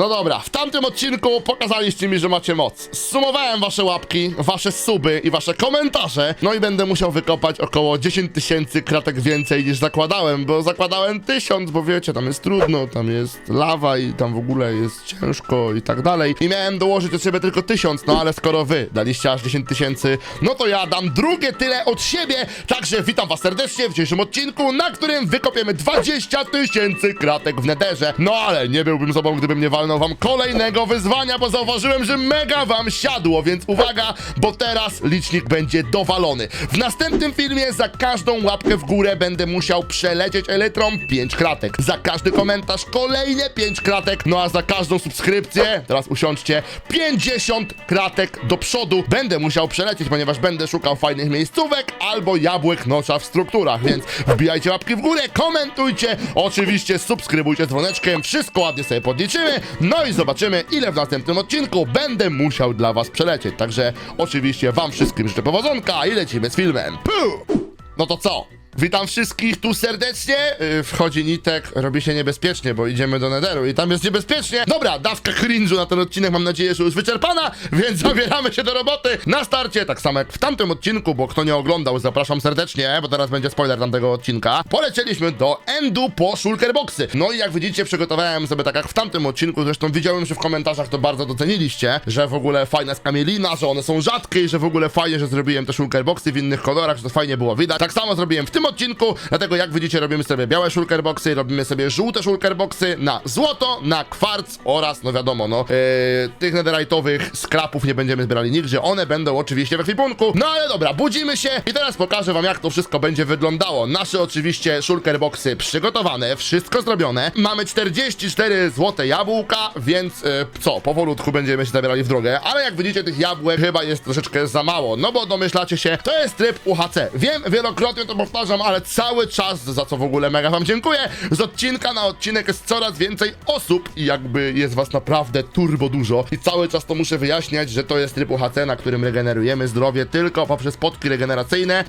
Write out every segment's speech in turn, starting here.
No dobra, w tamtym odcinku pokazaliście mi, że macie moc. Sumowałem wasze łapki, wasze suby i wasze komentarze, no i będę musiał wykopać około 10 tysięcy kratek więcej niż zakładałem, bo zakładałem tysiąc, bo wiecie, tam jest trudno, tam jest lawa i tam w ogóle jest ciężko i tak dalej. I miałem dołożyć od siebie tylko tysiąc, no ale skoro wy daliście aż 10 tysięcy, no to ja dam drugie tyle od siebie, także witam was serdecznie w dzisiejszym odcinku, na którym wykopiemy 20 tysięcy kratek w nederze. No ale nie byłbym sobą, gdybym nie walnął wam kolejnego wyzwania, bo zauważyłem, że mega wam siadło, więc uwaga, bo teraz licznik będzie dowalony. W następnym filmie za każdą łapkę w górę będę musiał przelecieć elytrą 5 kratek. Za każdy komentarz kolejne 5 kratek, no a za każdą subskrypcję, teraz usiądźcie, 50 kratek do przodu będę musiał przelecieć, ponieważ będę szukał fajnych miejscówek albo jabłek nocza w strukturach, więc wbijajcie łapki w górę, komentujcie, oczywiście subskrybujcie dzwoneczkiem, wszystko ładnie sobie podliczymy, no i zobaczymy ile w następnym odcinku będę musiał dla was przelecieć, także oczywiście wam wszystkim życzę powodzonka i lecimy z filmem. Puh! No to co? Witam wszystkich tu serdecznie. Yy, wchodzi Nitek, robi się niebezpiecznie, bo idziemy do Netheru i tam jest niebezpiecznie. Dobra, dawka cringe'u na ten odcinek mam nadzieję, że już wyczerpana, więc zabieramy się do roboty. Na starcie, tak samo jak w tamtym odcinku, bo kto nie oglądał, zapraszam serdecznie, bo teraz będzie spoiler tamtego odcinka. Polecieliśmy do Endu po Shulker Boxy. No i jak widzicie, przygotowałem sobie tak jak w tamtym odcinku, zresztą widziałem, że w komentarzach to bardzo doceniliście, że w ogóle fajna jest kamielina, że one są rzadkie i że w ogóle fajnie, że zrobiłem te Shulker Boxy w innych kolorach, że to fajnie było widać. Tak samo zrobiłem w tym odcinku, dlatego jak widzicie robimy sobie białe shulker boxy, robimy sobie żółte shulker boxy na złoto, na kwarc oraz, no wiadomo, no, yy, tych netherite'owych skrapów nie będziemy zbierali nigdzie, one będą oczywiście we kwipunku. No ale dobra, budzimy się i teraz pokażę wam jak to wszystko będzie wyglądało. Nasze oczywiście shulker boxy przygotowane, wszystko zrobione. Mamy 44 złote jabłka, więc yy, co, powolutku będziemy się zabierali w drogę, ale jak widzicie tych jabłek chyba jest troszeczkę za mało, no bo domyślacie się, to jest tryb UHC. Wiem, wielokrotnie to powtarzam, ale cały czas, za co w ogóle mega wam dziękuję, z odcinka na odcinek jest coraz więcej osób i jakby jest was naprawdę turbo dużo i cały czas to muszę wyjaśniać, że to jest tryb UHC, na którym regenerujemy zdrowie tylko poprzez potki regeneracyjne, e,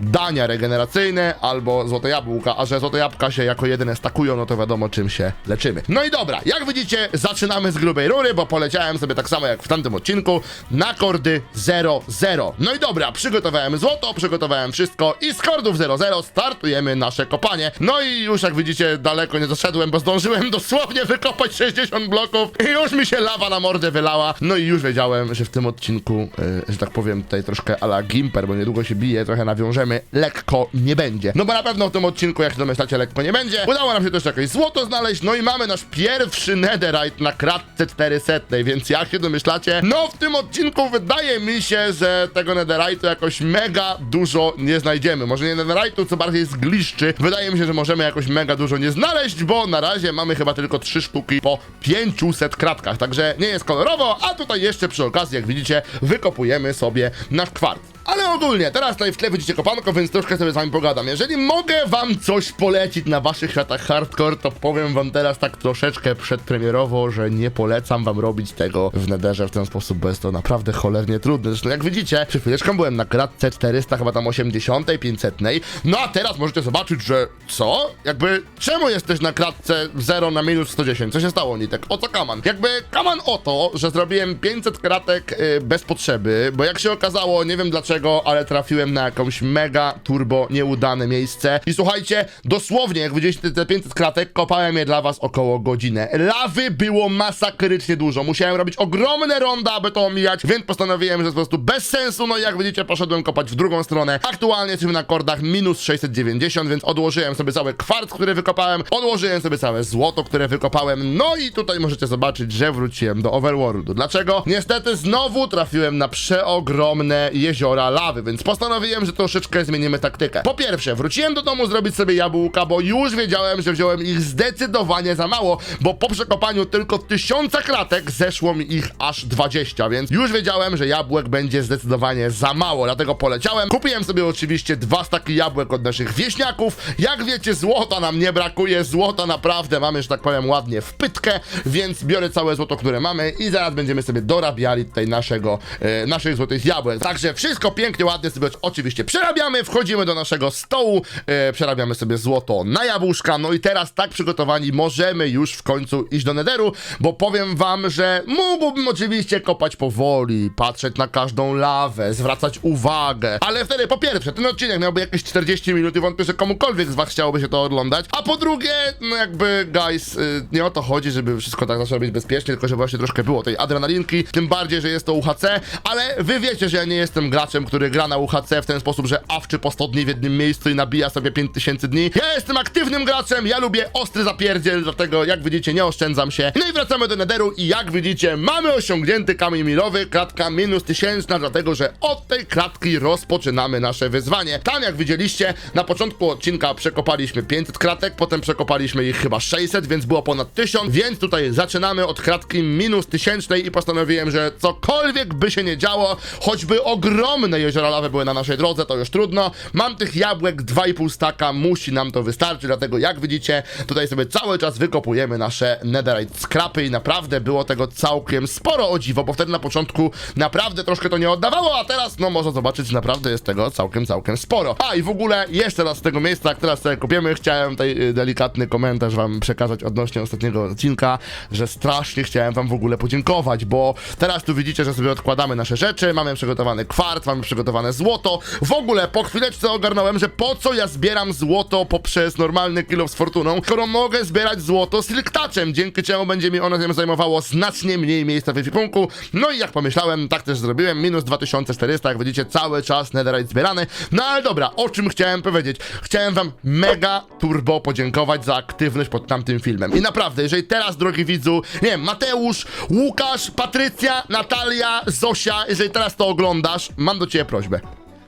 dania regeneracyjne albo złote jabłka, a że złote jabłka się jako jedyne stakują, no to wiadomo czym się leczymy. No i dobra, jak widzicie, zaczynamy z grubej rury, bo poleciałem sobie tak samo jak w tamtym odcinku na kordy 0-0. No i dobra, przygotowałem złoto, przygotowałem wszystko i z kordów 0-0 startujemy nasze kopanie. No i już jak widzicie, daleko nie doszedłem, bo zdążyłem dosłownie wykopać 60 bloków i już mi się lawa na mordę wylała. No i już wiedziałem, że w tym odcinku, e, że tak powiem, tutaj troszkę ala Gimper, bo niedługo się bije, trochę nawiążemy, lekko nie będzie. No bo na pewno w tym odcinku, jak się domyślacie, lekko nie będzie. Udało nam się też jakieś złoto znaleźć, no i mamy nasz pierwszy netherite na kratce 400, więc jak się domyślacie, no w tym odcinku wydaje mi się, że tego netherite'u jakoś mega dużo nie znajdziemy. Może nie netherite'u, co bardziej z gliszczy. Wydaje mi się, że możemy jakoś mega dużo nie znaleźć, bo na razie mamy chyba tylko 3 sztuki po 500 kratkach, także nie jest kolorowo, a tutaj jeszcze przy okazji, jak widzicie, wykopujemy sobie nasz kwarc. Ale ogólnie, teraz tutaj w tle widzicie kopanko, więc troszkę sobie z wami pogadam. Jeżeli mogę wam coś polecić na waszych światach hardcore, to powiem wam teraz tak troszeczkę przedpremierowo, że nie polecam wam robić tego w nederze w ten sposób, bo jest to naprawdę cholernie trudne. Zresztą jak widzicie, przed chwileczką byłem na kratce 400, chyba tam 80, 500, no a teraz możecie zobaczyć, że co? Jakby, czemu jesteś na kratce 0 na minus 110? Co się stało, Nitek? O co kaman? Jakby kaman o to, że zrobiłem 500 kratek y, bez potrzeby, bo jak się okazało, nie wiem dlaczego, ale trafiłem na jakąś mega turbo nieudane miejsce. I słuchajcie, dosłownie, jak widzieliście te 500 kratek, kopałem je dla was około godzinę. Lawy było masakrycznie dużo. Musiałem robić ogromne ronda, aby to omijać, więc postanowiłem, że jest po prostu bez sensu. No i jak widzicie, poszedłem kopać w drugą stronę. Aktualnie jesteśmy na kordach minus 690, więc odłożyłem sobie cały kwarc, który wykopałem, odłożyłem sobie całe złoto, które wykopałem. No i tutaj możecie zobaczyć, że wróciłem do Overworldu. Dlaczego? Niestety znowu trafiłem na przeogromne jeziora lawy, więc postanowiłem, że troszeczkę zmienimy taktykę. Po pierwsze, wróciłem do domu zrobić sobie jabłka, bo już wiedziałem, że wziąłem ich zdecydowanie za mało, bo po przekopaniu tylko tysiąca kratek zeszło mi ich aż 20, więc już wiedziałem, że jabłek będzie zdecydowanie za mało, dlatego poleciałem. Kupiłem sobie oczywiście dwa staki jabłek od naszych wieśniaków. Jak wiecie, złota nam nie brakuje, złota naprawdę mamy, że tak powiem, ładnie w pytkę, więc biorę całe złoto, które mamy i zaraz będziemy sobie dorabiali tutaj naszego, e, naszych złotych jabłek. Także wszystko pięknie, ładnie sobie oczywiście przerabiamy, wchodzimy do naszego stołu, e, przerabiamy sobie złoto na jabłuszka, no i teraz tak przygotowani możemy już w końcu iść do Nederu, bo powiem wam, że mógłbym oczywiście kopać powoli, patrzeć na każdą lawę, zwracać uwagę, ale wtedy po pierwsze, ten odcinek miałby jakieś 40 minut i wątpię, że komukolwiek z was chciałoby się to oglądać, a po drugie, no jakby, guys, y, nie o to chodzi, żeby wszystko tak zaczęło być bezpiecznie, tylko żeby właśnie troszkę było tej adrenalinki, tym bardziej, że jest to UHC, ale wy wiecie, że ja nie jestem graczem, który gra na UHC w ten sposób, że awczy po 100 dni w jednym miejscu i nabija sobie 5000 dni. Ja jestem aktywnym graczem, ja lubię ostry zapierdziel, dlatego jak widzicie nie oszczędzam się. No i wracamy do Nederu i jak widzicie mamy osiągnięty kamień milowy, kratka minus tysięczna, dlatego że od tej kratki rozpoczynamy nasze wyzwanie. Tam jak widzieliście, na początku odcinka przekopaliśmy 500 kratek, potem przekopaliśmy ich chyba 600, więc było ponad 1000, więc tutaj zaczynamy od kratki minus tysięcznej i postanowiłem, że cokolwiek by się nie działo, choćby ogromne jeziora lawy były na naszej drodze, to już trudno. Mam tych jabłek 2,5 staka, musi nam to wystarczyć, dlatego jak widzicie, tutaj sobie cały czas wykopujemy nasze netherite skrapy i naprawdę było tego całkiem sporo o dziwo, bo wtedy na początku naprawdę troszkę to nie oddawało, a teraz no można zobaczyć, naprawdę jest tego całkiem, całkiem sporo. A i w ogóle jeszcze raz z tego miejsca, jak teraz sobie kopiemy, chciałem tutaj y, delikatny komentarz wam przekazać odnośnie ostatniego odcinka, że strasznie chciałem wam w ogóle podziękować, bo teraz tu widzicie, że sobie odkładamy nasze rzeczy, mamy przygotowany kwarc, mamy przygotowane złoto. W ogóle po chwileczce ogarnąłem, że po co ja zbieram złoto poprzez normalny kilo z fortuną, skoro mogę zbierać złoto silk touchem, dzięki czemu będzie mi ono zajmowało znacznie mniej miejsca w ekwipunku. No i jak pomyślałem, tak też zrobiłem, minus 2400, jak widzicie, cały czas netherite zbierany. No ale dobra, o czym chciałem powiedzieć? Chciałem wam mega turbo podziękować za aktywność pod tamtym filmem. I naprawdę, jeżeli teraz, drogi widzu, nie wiem, Mateusz, Łukasz, Patrycja, Natalia, Zosia, jeżeli teraz to oglądasz, mam do ciebie prośbę.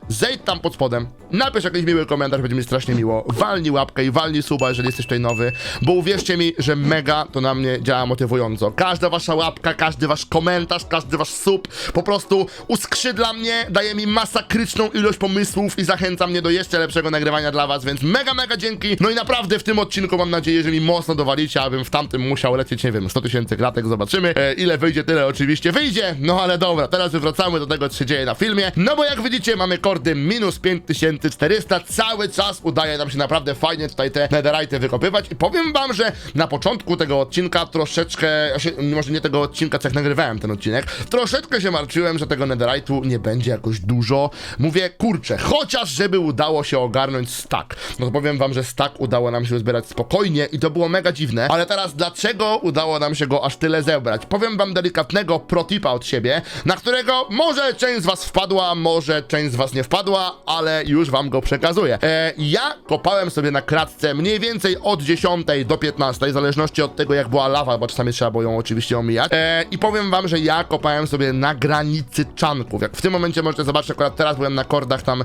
Zejdź tam pod spodem, napisz jakiś miły komentarz, będzie mi strasznie miło. Walnij łapkę i walnij suba, jeżeli jesteś tutaj nowy, bo uwierzcie mi, że mega to na mnie działa motywująco. Każda wasza łapka, każdy wasz komentarz, każdy wasz sub po prostu uskrzydla mnie, daje mi masakryczną ilość pomysłów i zachęca mnie do jeszcze lepszego nagrywania dla was, więc mega, mega dzięki. No i naprawdę w tym odcinku mam nadzieję, że mi mocno dowalicie, abym w tamtym musiał lecieć, nie wiem, 100 tysięcy kratek, zobaczymy. E, ile wyjdzie, tyle oczywiście wyjdzie. No ale dobra, teraz wracamy do tego, co się dzieje na filmie. No bo jak widzicie, mamy kordy minus 5400. Cały czas udaje nam się naprawdę fajnie tutaj te netherite wykopywać. I powiem wam, że na początku tego odcinka troszeczkę, znaczy, może nie tego odcinka, co jak nagrywałem ten odcinek, troszeczkę się martwiłem, że tego netherite'u nie będzie jakoś dużo. Mówię, kurczę, chociaż żeby udało się ogarnąć stack. No to powiem wam, że stack udało nam się zbierać spokojnie i to było mega dziwne. Ale teraz dlaczego udało nam się go aż tyle zebrać? Powiem wam delikatnego protipa od siebie, na którego może część z was wpadła, może część z was nie wpadła, ale już wam go przekazuję. E, ja kopałem sobie na kratce mniej więcej od 10 do 15, w zależności od tego jak była lawa, bo czasami trzeba było ją oczywiście omijać. E, I powiem wam, że ja kopałem sobie na granicy czanków. Jak w tym momencie możecie zobaczyć, akurat teraz byłem na kordach tam e,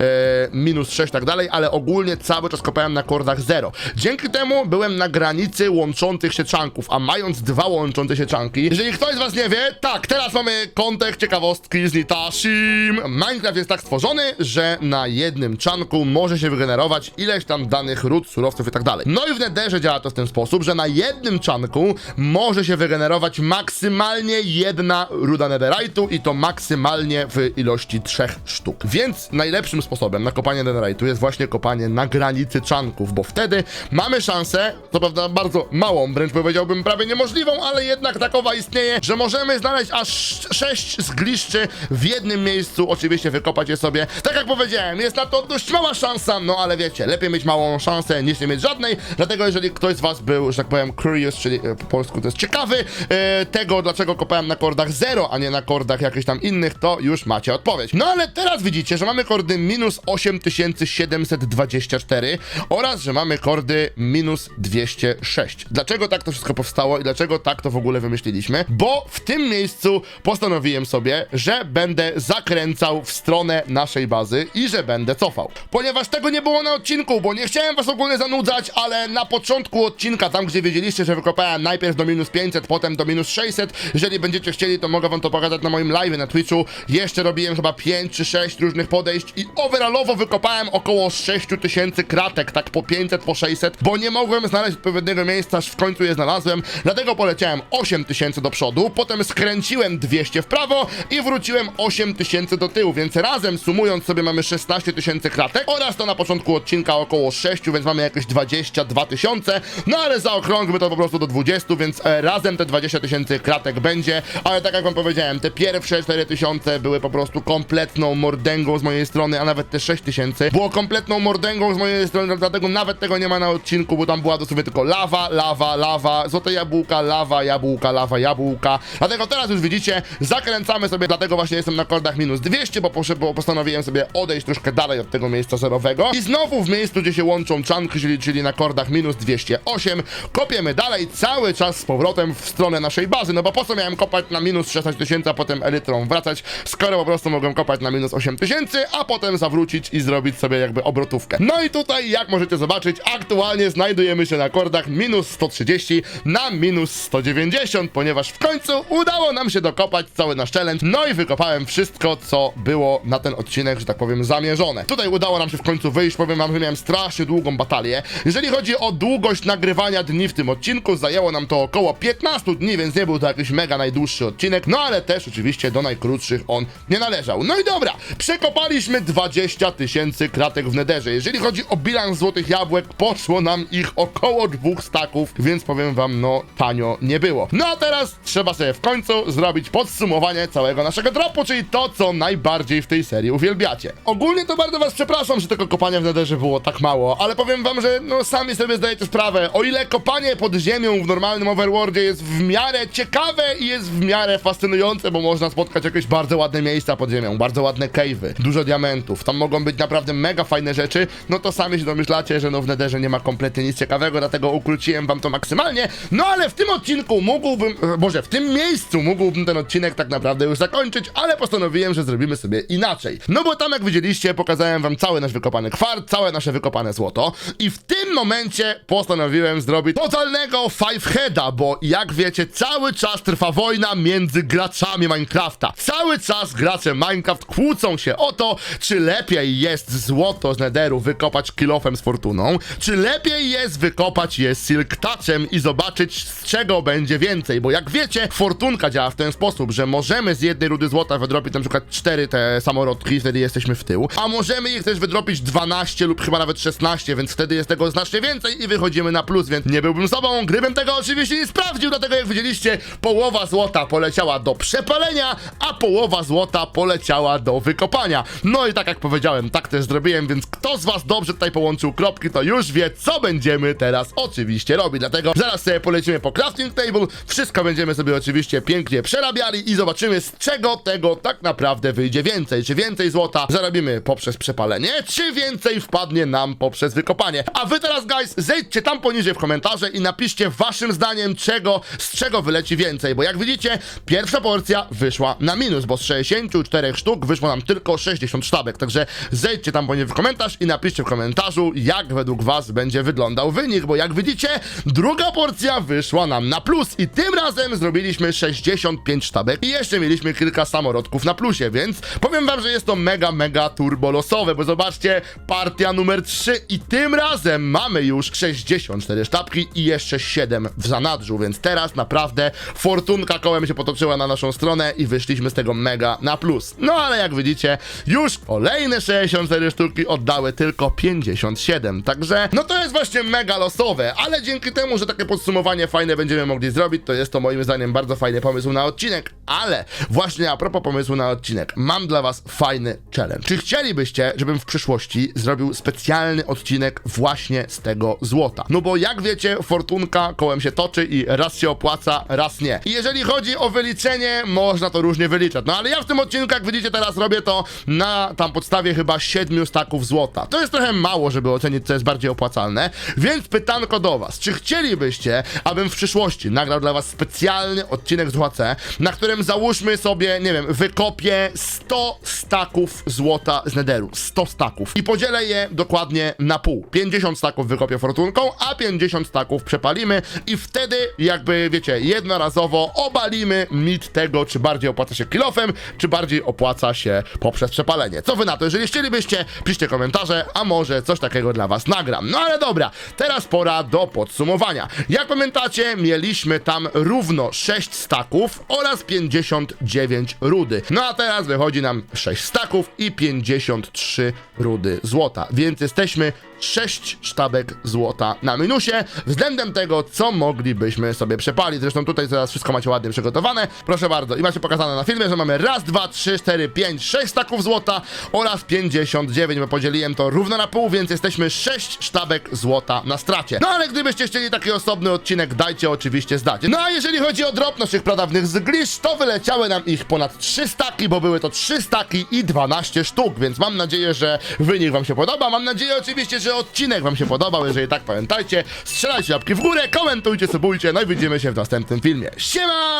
minus 6 tak dalej, ale ogólnie cały czas kopałem na kordach 0. Dzięki temu byłem na granicy łączących się czanków, a mając dwa łączące się czanki, jeżeli ktoś z was nie wie, tak, teraz mamy kontekst ciekawostki z Nitashim. Minecraft jest tak stworzony, że na jednym czanku może się wygenerować ileś tam danych ród, surowców i tak dalej. No i w Netherze działa to w ten sposób, że na jednym czanku może się wygenerować maksymalnie jedna ruda Netherite'u i to maksymalnie w ilości trzech sztuk. Więc najlepszym sposobem na kopanie Netherite'u jest właśnie kopanie na granicy czanków, bo wtedy mamy szansę, co prawda bardzo małą, wręcz powiedziałbym prawie niemożliwą, ale jednak takowa istnieje, że możemy znaleźć aż sześć zgliszczy w jednym miejscu, oczywiście wykopać je sobie. Tak jak powiedziałem, jest na to dość mała szansa, no ale wiecie, lepiej mieć małą szansę niż nie mieć żadnej, dlatego jeżeli ktoś z was był, że tak powiem, curious, czyli e, po polsku to jest ciekawy, e, tego dlaczego kopałem na kordach 0, a nie na kordach jakichś tam innych, to już macie odpowiedź. No ale teraz widzicie, że mamy kordy minus 8724 oraz, że mamy kordy minus 206. Dlaczego tak to wszystko powstało i dlaczego tak to w ogóle wymyśliliśmy? Bo w tym miejscu postanowiłem sobie, że będę zakręcał w stronę naszej bazy i że będę cofał. Ponieważ tego nie było na odcinku, bo nie chciałem was ogólnie zanudzać, ale na początku odcinka, tam gdzie wiedzieliście, że wykopałem najpierw do minus 500, potem do minus 600, jeżeli będziecie chcieli, to mogę wam to pokazać na moim live na Twitchu. Jeszcze robiłem chyba 5 czy 6 różnych podejść i overallowo wykopałem około 6000 kratek, tak po 500, po 600, bo nie mogłem znaleźć odpowiedniego miejsca, aż w końcu je znalazłem, dlatego poleciałem 8000 do przodu, potem skręciłem 200 w prawo i wróciłem 8000 do tyłu, więc razem sumując sobie mamy 16 tysięcy kratek oraz to na początku odcinka około 6, więc mamy jakieś 22 tysiące, no ale zaokrągmy to po prostu do 20, więc e, razem te 20 tysięcy kratek będzie, ale tak jak wam powiedziałem, te pierwsze 4 tysiące były po prostu kompletną mordęgą z mojej strony, a nawet te 6 tysięcy było kompletną mordęgą z mojej strony, dlatego nawet tego nie ma na odcinku, bo tam była dosłownie tylko lawa, lawa, lawa, złote jabłka, lawa, jabłka, lawa, jabłka, dlatego teraz już widzicie, zakręcamy sobie, dlatego właśnie jestem na kordach minus 200, bo, posze- bo postanowiłem sobie odejść troszkę dalej od tego miejsca zerowego. I znowu w miejscu, gdzie się łączą czanki, czyli, czyli na kordach minus 208, kopiemy dalej cały czas z powrotem w stronę naszej bazy, no bo po co miałem kopać na minus 16 tysięcy, a potem elytrą wracać, skoro po prostu mogłem kopać na minus 8 tysięcy, a potem zawrócić i zrobić sobie jakby obrotówkę. No i tutaj, jak możecie zobaczyć, aktualnie znajdujemy się na kordach minus 130 na minus 190, ponieważ w końcu udało nam się dokopać cały nasz challenge, no i wykopałem wszystko, co było na ten odcinek, że tak powiem, zamierzone. Tutaj udało nam się w końcu wyjść, powiem wam, że miałem strasznie długą batalię. Jeżeli chodzi o długość nagrywania dni w tym odcinku, zajęło nam to około 15 dni, więc nie był to jakiś mega najdłuższy odcinek, no ale też oczywiście do najkrótszych on nie należał. No i dobra, przekopaliśmy 20 tysięcy kratek w nederze. Jeżeli chodzi o bilans złotych jabłek, poszło nam ich około dwóch staków, więc powiem wam, no tanio nie było. No a teraz trzeba sobie w końcu zrobić podsumowanie całego naszego dropu, czyli to, co najbardziej w tej serii uwielbiacie. Ogólnie to bardzo was przepraszam, że tego kopania w nederze było tak mało, ale powiem wam, że no sami sobie zdajecie sprawę, o ile kopanie pod ziemią w normalnym overworldzie jest w miarę ciekawe i jest w miarę fascynujące, bo można spotkać jakieś bardzo ładne miejsca pod ziemią, bardzo ładne cave'y, dużo diamentów, tam mogą być naprawdę mega fajne rzeczy, no to sami się domyślacie, że no w nederze nie ma kompletnie nic ciekawego, dlatego ukróciłem wam to maksymalnie, no ale w tym odcinku mógłbym, e, Boże, w tym miejscu mógłbym ten odcinek tak naprawdę już zakończyć, ale postanowiłem, że zrobimy sobie inaczej. No bo tam jak widzieliście, pokazałem wam cały nasz wykopany kwart, całe nasze wykopane złoto i w tym momencie postanowiłem zrobić totalnego five heada, bo jak wiecie, cały czas trwa wojna między graczami Minecrafta. Cały czas gracze Minecraft kłócą się o to, czy lepiej jest złoto z Netheru wykopać kilofem z fortuną, czy lepiej jest wykopać je silk touchem i zobaczyć z czego będzie więcej, bo jak wiecie, fortunka działa w ten sposób, że możemy z jednej rudy złota wydropić na przykład 4 te samorodki, wtedy jesteśmy w tył, a możemy ich też wydropić 12 lub chyba nawet 16, więc wtedy jest tego znacznie więcej i wychodzimy na plus, więc nie byłbym sobą, gdybym tego oczywiście nie sprawdził, dlatego jak widzieliście, połowa złota poleciała do przepalenia, a połowa złota poleciała do wykopania. No i tak jak powiedziałem, tak też zrobiłem, więc kto z was dobrze tutaj połączył kropki, to już wie, co będziemy teraz oczywiście robić, dlatego zaraz sobie polecimy po crafting table, wszystko będziemy sobie oczywiście pięknie przerabiali i zobaczymy, z czego tego tak naprawdę wyjdzie więcej. Czy więcej złota zarobimy poprzez przepalenie, czy więcej wpadnie nam poprzez wykopanie. A wy teraz, guys, zejdźcie tam poniżej w komentarze i napiszcie waszym zdaniem, czego, z czego wyleci więcej, bo jak widzicie, pierwsza porcja wyszła na minus, bo z 64 sztuk wyszło nam tylko 60 sztabek, także zejdźcie tam poniżej w komentarz i napiszcie w komentarzu, jak według was będzie wyglądał wynik, bo jak widzicie, druga porcja wyszła nam na plus i tym razem zrobiliśmy 65 sztabek. I jeszcze mieliśmy kilka samorodków na plusie, więc powiem wam, że jest to mega, mega turbo losowe, bo zobaczcie, partia numer 3 i tym razem mamy już 64 sztabki i jeszcze 7 w zanadrzu, więc teraz naprawdę fortunka kołem się potoczyła na naszą stronę i wyszliśmy z tego mega na plus. No ale jak widzicie, już kolejne 64 sztuki oddały tylko 57, także no to jest właśnie mega losowe, ale dzięki temu, że takie podsumowanie fajne będziemy mogli zrobić, to jest to moim zdaniem bardzo fajny pomysł na odcinek, ale właśnie a propos pomysłu na odcinek, mam dla was fajny challenge. Czy chcielibyście, żebym w przyszłości zrobił specjalny odcinek właśnie z tego złota? No bo jak wiecie, fortunka kołem się toczy i raz się opłaca, raz nie. I jeżeli chodzi o wyliczenie, można to różnie wyliczać. No ale ja w tym odcinku, jak widzicie teraz, robię to na tam podstawie chyba 7 staków złota. To jest trochę mało, żeby ocenić, co jest bardziej opłacalne, więc pytanko do was. Czy chcielibyście, abym w przyszłości nagrał dla was specjalny odcinek z na którym załóżmy sobie, nie wiem, wykopię 100 staków złota z nederu. 100 staków. I podzielę je dokładnie na pół. 50 staków wykopię fortunką, a 50 staków przepalimy i wtedy jakby, wiecie, jednorazowo obalimy mit tego, czy bardziej opłaca się kilofem, czy bardziej opłaca się poprzez przepalenie. Co wy na to? Jeżeli chcielibyście, piszcie komentarze, a może coś takiego dla was nagram. No ale dobra, teraz pora do podsumowania. Jak pamiętacie, mieliśmy tam równo 6 staków oraz 59 rudy. No a teraz wychodzi nam 6 staków i 53 rudy złota, więc jesteśmy 6 sztabek złota na minusie względem tego, co moglibyśmy sobie przepalić. Zresztą tutaj teraz wszystko macie ładnie przygotowane. Proszę bardzo. I macie pokazane na filmie, że mamy raz, dwa, trzy, cztery, pięć, sześć staków złota oraz 59, bo podzieliłem to równo na pół, więc jesteśmy 6 sztabek złota na stracie. No ale gdybyście chcieli taki osobny odcinek, dajcie oczywiście znać. No a jeżeli chodzi o drop naszych pradawnych zglisz, to wyleciały nam ich ponad 3 staki, bo były to 3 staki i 12 sztuk, więc mam nadzieję, że wynik wam się podoba. Mam nadzieję oczywiście, że odcinek wam się podobał. Jeżeli tak, pamiętajcie, strzelajcie łapki w górę, komentujcie, subujcie, no i widzimy się w następnym filmie. Siema!